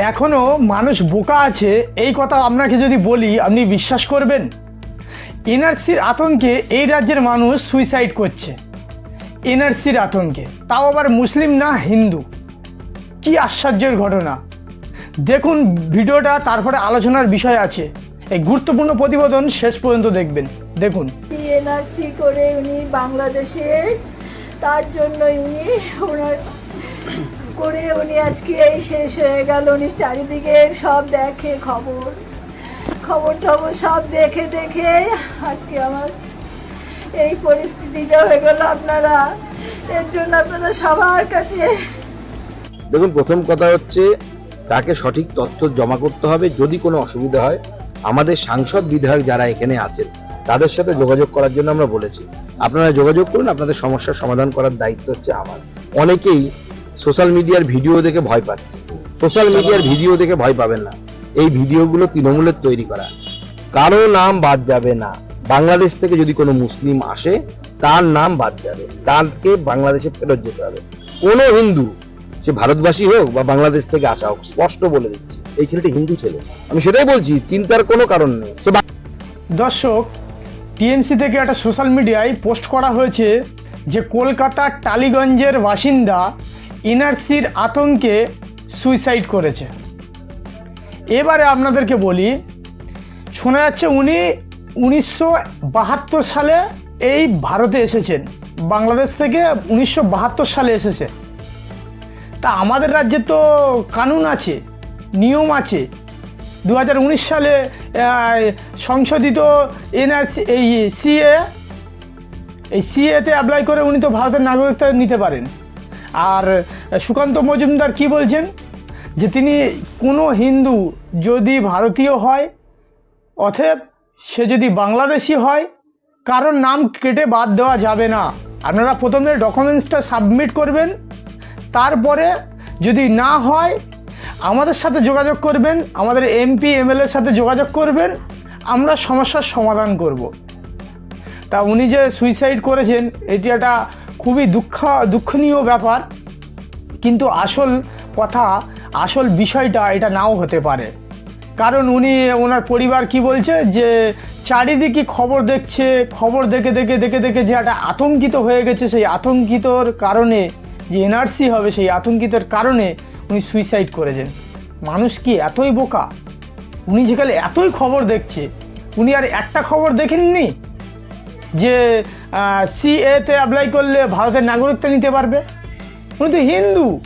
এখনও মানুষ বোকা আছে, এই কথা আপনাকে যদি বলি, আপনি বিশ্বাস করবেন? এনআরসির আতঙ্কে এই রাজ্যের মানুষ সুইসাইড করছে। এনআরসির আতঙ্কে। তাও আবার মুসলিম না হিন্দু। কি আশ্চর্যের ঘটনা। দেখুন ভিডিওটা, তারপরে আলোচনার বিষয় আছে। এই গুরুত্বপূর্ণ প্রতিবেদন শেষ পর্যন্ত দেখবেন। দেখুন। এনআরসি করে উনি বাংলাদেশের, তার জন্য উনি ওনার করে উনি আজকে এই শেষ হয়ে গেল। উনি চারিদিকে সব দেখে খবর। খবর টবর সব দেখে দেখে আজকে আমার এই পরিস্থিতিটা হয়ে গেল আপনারা। এর জন্য আপনারা সবার কাছে দেখুন, প্রথম কথা হচ্ছে তাকে সঠিক তথ্য জমা করতে হবে যদি কোনো অসুবিধা হয়। আমাদের সাংসদ বিধায়ক যারা এখানে আছেন, তাদের সাথে যোগাযোগ করার জন্য আমরা বলেছি। আপনারা যোগাযোগ করুন, আপনাদের সমস্যার সমাধান করার দায়িত্ব হচ্ছে আমার। অনেকেই সোশ্যাল মিডিয়ার ভিডিও দেখে ভয় পাচ্ছে। সোশ্যাল মিডিয়ার ভিডিও দেখে ভয় পাবেন না। এই ভিডিওগুলো তৃণমূলের তৈরি করা। কারও নাম বাদ যাবে না। বাংলাদেশ থেকে যদি কোনো মুসলিম আসে, তার নাম বাদ যাবে। তাকে বাংলাদেশে ফেরত যেতে হবে। কোনো হিন্দু, সে ভারতবাসী হোক বা বাংলাদেশ থেকে আসা হোক, স্পষ্ট বলে দিচ্ছি, এই ছেলেটি হিন্দু ছেলে। আমি সেটাই বলছি, চিন্তার কোনো কারণ নেই। বা- দর্শক, টিএমসি থেকে একটা সোশ্যাল মিডিয়ায় পোস্ট করা হয়েছে যে, কলকাতার টালিগঞ্জের বাসিন্দা এনআরসির আতঙ্কে সুইসাইড করেছে। এবারে আপনাদেরকে বলি, শোনা যাচ্ছে উনি উনিশশো বাহাত্তর সালে এই ভারতে এসেছেন। বাংলাদেশ থেকে উনিশশো বাহাত্তর সালে এসেছে। তা আমাদের রাজ্যে তো কানুন আছে, নিয়ম আছে। দু হাজার উনিশ সালে সংশোধিত এনআরসি এই সিএ এই সিএতে অ্যাপ্লাই করে উনি তো ভারতের নাগরিকতা নিতে পারেন। আর সুকান্ত মজুমদার কি বলছেন? যে তিনি কোনো হিন্দু যদি ভারতীয় হয় অতএব সে যদি বাংলাদেশি হয়, কারোর নাম কেটে বাদ দেওয়া যাবে না। আপনারা প্রথমে ডকুমেন্টসটা সাবমিট করবেন, তারপরে যদি না হয়, আমাদের সাথে যোগাযোগ করবেন, আমাদের এমপি এমএলএর সাথে যোগাযোগ করবেন, আমরা সমস্যার সমাধান করব। তা উনি যে সুইসাইড করেছেন, এটি একটা খুবই দুঃখ, দুঃখনীয় ব্যাপার। কিন্তু আসল কথা, আসল বিষয়টা এটা নাও হতে পারে। কারণ উনি, ওনার পরিবার কি বলছে? যে চারিদিকে খবর দেখছে, খবর দেখে দেখে দেখে দেখে যে একটা আতঙ্কিত হয়ে গেছে। সেই আতঙ্কিতর কারণে যে এনআরসি হবে, সেই আতঙ্কিতর কারণে উনি সুইসাইড করেছেন। মানুষ কি এতই বোকা? উনি যেখানে এতই খবর দেখছে। উনি আর একটা খবর দেখেননি? যে সিএতে অ্যাপ্লাই করলে ভারতের নাগরিকতা নিতে পারবে। উনি তো হিন্দু।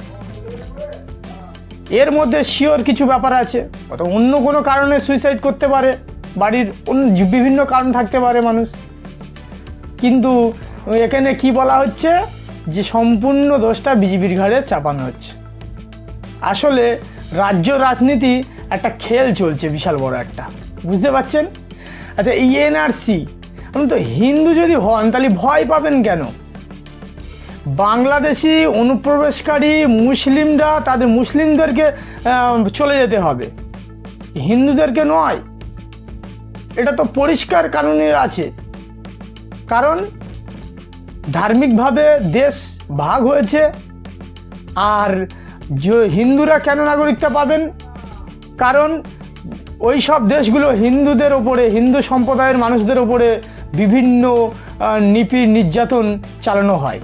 এর মধ্যে শিওর কিছু ব্যাপার আছে। অথবা অন্য কোনো কারণে সুইসাইড করতে পারে। বাড়ির অন্য বিভিন্ন কারণ থাকতে পারে মানুষ। কিন্তু এখানে কি বলা হচ্ছে? যে সম্পূর্ণ দোষটা বিজেপির ঘাড়ে চাপানো হচ্ছে। আসলে রাজ্য রাজনীতি একটা খেল চলছে, বিশাল বড় একটা। বুঝতে পারছেন? আচ্ছা এনআরসি তো, হিন্দু যদি হন, তাহলে ভয় পাবেন কেন? বাংলাদেশি অনুপ্রবেশকারী মুসলিমরা তাদের মুসলিমদেরকে চলে যেতে হবে। হিন্দুদেরকে নয়। এটা তো পরিষ্কার কানুনের আছে। কারণ ধার্মিকভাবে দেশ ভাগ হয়েছে, আর হিন্দুরা কেন নাগরিকতা পাবেন? কারণ ওই সব দেশগুলো হিন্দুদের ওপরে, হিন্দু সম্প্রদায়ের মানুষদের ওপরে বিভিন্ন নিপীড় নির্যাতন চালানো হয়।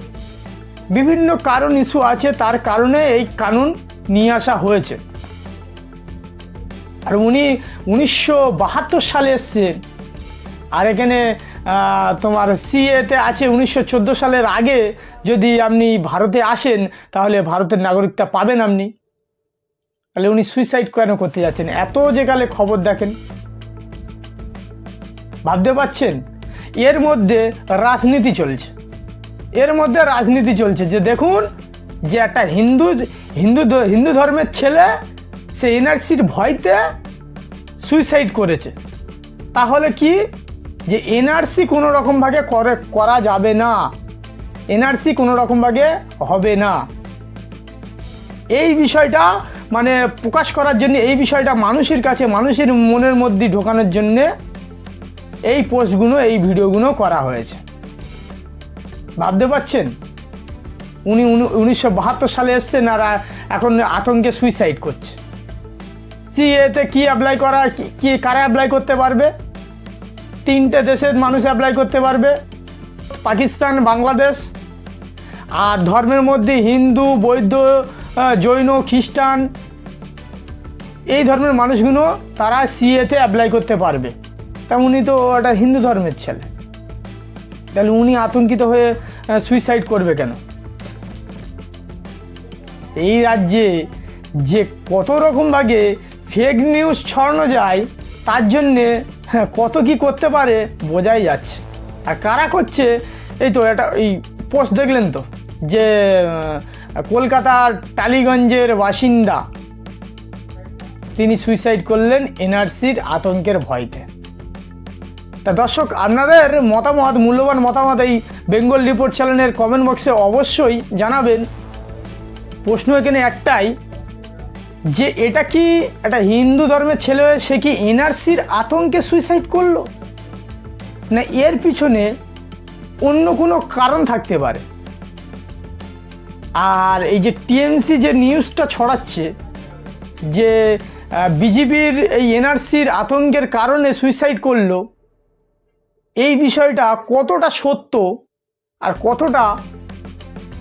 বিভিন্ন কারণ ইস্যু আছে, তার কারণে এই কানুন নিয়ে আসা হয়েছে। আর উনি উনিশশো বাহাত্তর সালে এসছেন আর এখানে তোমার সিএতে আছে, উনিশশো চোদ্দ সালের আগে যদি আপনি ভারতে আসেন, তাহলে ভারতের নাগরিকতা পাবেন আপনি। তাহলে উনি সুইসাইড কেন করতে যাচ্ছেন? এত যে কালে খবর দেখেন। ভাবতে পারছেন? এর মধ্যে রাজনীতি চলছে। এর মধ্যে রাজনীতি চলছে যে দেখুন, যে একটা হিন্দু হিন্দু হিন্দু ধর্মের ছেলে, সে এনআরসির ভয়তে সুইসাইড করেছে। তাহলে কি? যে এনআরসি কোনো রকমভাবে করে, করা যাবে না। এনআরসি কোনো রকমভাবে হবে না। এই বিষয়টা মানে প্রকাশ করার জন্য, এই বিষয়টা মানুষের কাছে, মানুষের মনের মধ্যে ঢোকানোর জন্যে এই পোস্টগুলো, এই ভিডিওগুলো করা হয়েছে। ভাবতে পারছেন? উনি উনি- উনিশশো বাহাত্তর সালে এসছেন আর এখন আতঙ্কে সুইসাইড করছে। সিএতে কি অ্যাপ্লাই করা, কি কারা অ্যাপ্লাই করতে পারবে? তিনটে দেশের মানুষ অ্যাপ্লাই করতে পারবে। পাকিস্তান, বাংলাদেশ, আর ধর্মের মধ্যে হিন্দু, বৌদ্ধ জৈন, খ্রিস্টান, এই ধর্মের মানুষগুলো তারা সিএতে অ্যাপ্লাই করতে পারবে। তা উনি তো একটা হিন্দু ধর্মের ছেলে। তাহলে উনি আতঙ্কিত হয়ে সুইসাইড করবে কেন? এই রাজ্যে যে কত রকম ভাগে ফেক নিউজ ছড়ানো যায় তার জন্যে হ্যাঁ, কত কি করতে পারে বোঝাই যাচ্ছে। আর কারা করছে এই তো এটা এই পোস্ট দেখলেন তো যে কলকাতার টালিগঞ্জের বাসিন্দা তিনি সুইসাইড করলেন এনআরসির আতঙ্কের ভয়তে। তা দর্শক, আপনাদের মতামত, মূল্যবান মতামত এই বেঙ্গল রিপোর্ট চ্যানেলের কমেন্ট বক্সে অবশ্যই জানাবেন। প্রশ্ন এখানে একটাই, যে এটা কি একটা হিন্দু ধর্মের ছেলে হয়ে সে কি এনআরসির আতঙ্কে সুইসাইড করল? না এর পিছনে অন্য কোনো কারণ থাকতে পারে? আর এই যে টিএমসি যে নিউজটা ছড়াচ্ছে, যে বিজেপির এই এনআরসির আতঙ্কের কারণে সুইসাইড করল এই বিষয়টা কতটা সত্য আর কতটা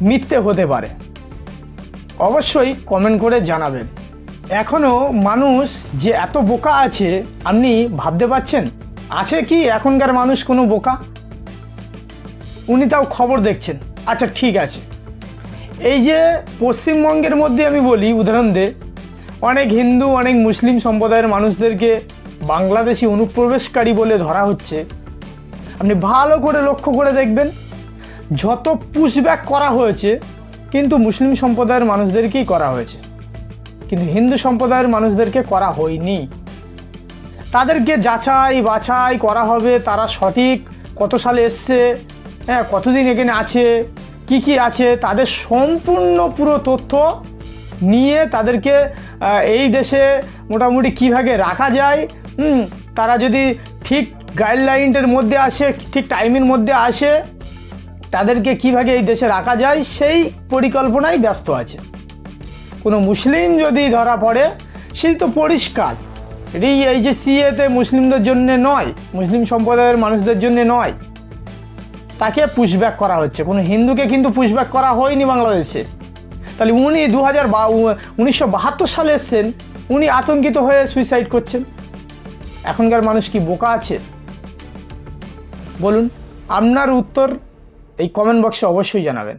মিথ্যে হতে পারে? অবশ্যই কমেন্ট করে জানাবেন। এখনও মানুষ যে এত বোকা আছে, আপনি ভাবতে পারছেন? আছে কি এখনকার মানুষ কোনো বোকা? উনি তাও খবর দেখছেন। আচ্ছা ঠিক আছে। এই যে পশ্চিমবঙ্গের মধ্যে আমি বলি, উদাহরণ দে, অনেক হিন্দু, অনেক মুসলিম সম্প্রদায়ের মানুষদেরকে বাংলাদেশি অনুপ্রবেশকারী বলে ধরা হচ্ছে। আপনি ভালো করে লক্ষ্য করে দেখবেন, যত পুশব্যাক করা হয়েছে, কিন্তু মুসলিম সম্প্রদায়ের মানুষদেরকেই করা হয়েছে। কিন্তু হিন্দু সম্প্রদায়ের মানুষদেরকে করা হয়নি। তাদেরকে যাচাই বাছাই করা হবে, তারা সঠিক কত সালে এসছে হ্যাঁ কতদিন এখানে আছে, কি কি আছে, তাদের সম্পূর্ণ পুরো তথ্য নিয়ে তাদেরকে এই দেশে মোটামুটি কীভাবে রাখা যায় তারা যদি ঠিক গাইডলাইনের মধ্যে আসে, ঠিক টাইমের মধ্যে আসে, তাদেরকে কীভাবে এই দেশে রাখা যায় সেই পরিকল্পনায় ব্যস্ত আছে। কোনো মুসলিম যদি ধরা পড়ে, সেই তো পরিষ্কার। এটি এই যে সিএতে মুসলিমদের জন্য নয়, মুসলিম সম্প্রদায়ের মানুষদের জন্য নয়। তাকে পুশব্যাক করা হচ্ছে। কোনো হিন্দুকে কিন্তু পুশব্যাক করা হয়নি বাংলাদেশে। তাহলে উনি দু হাজার বা উনিশশো বাহাত্তর সালে এসছেন, উনি আতঙ্কিত হয়ে সুইসাইড করছেন। এখনকার মানুষ কি বোকা আছে? বলুন আপনার উত্তর এই কমেন্ট বক্সে অবশ্যই জানাবেন।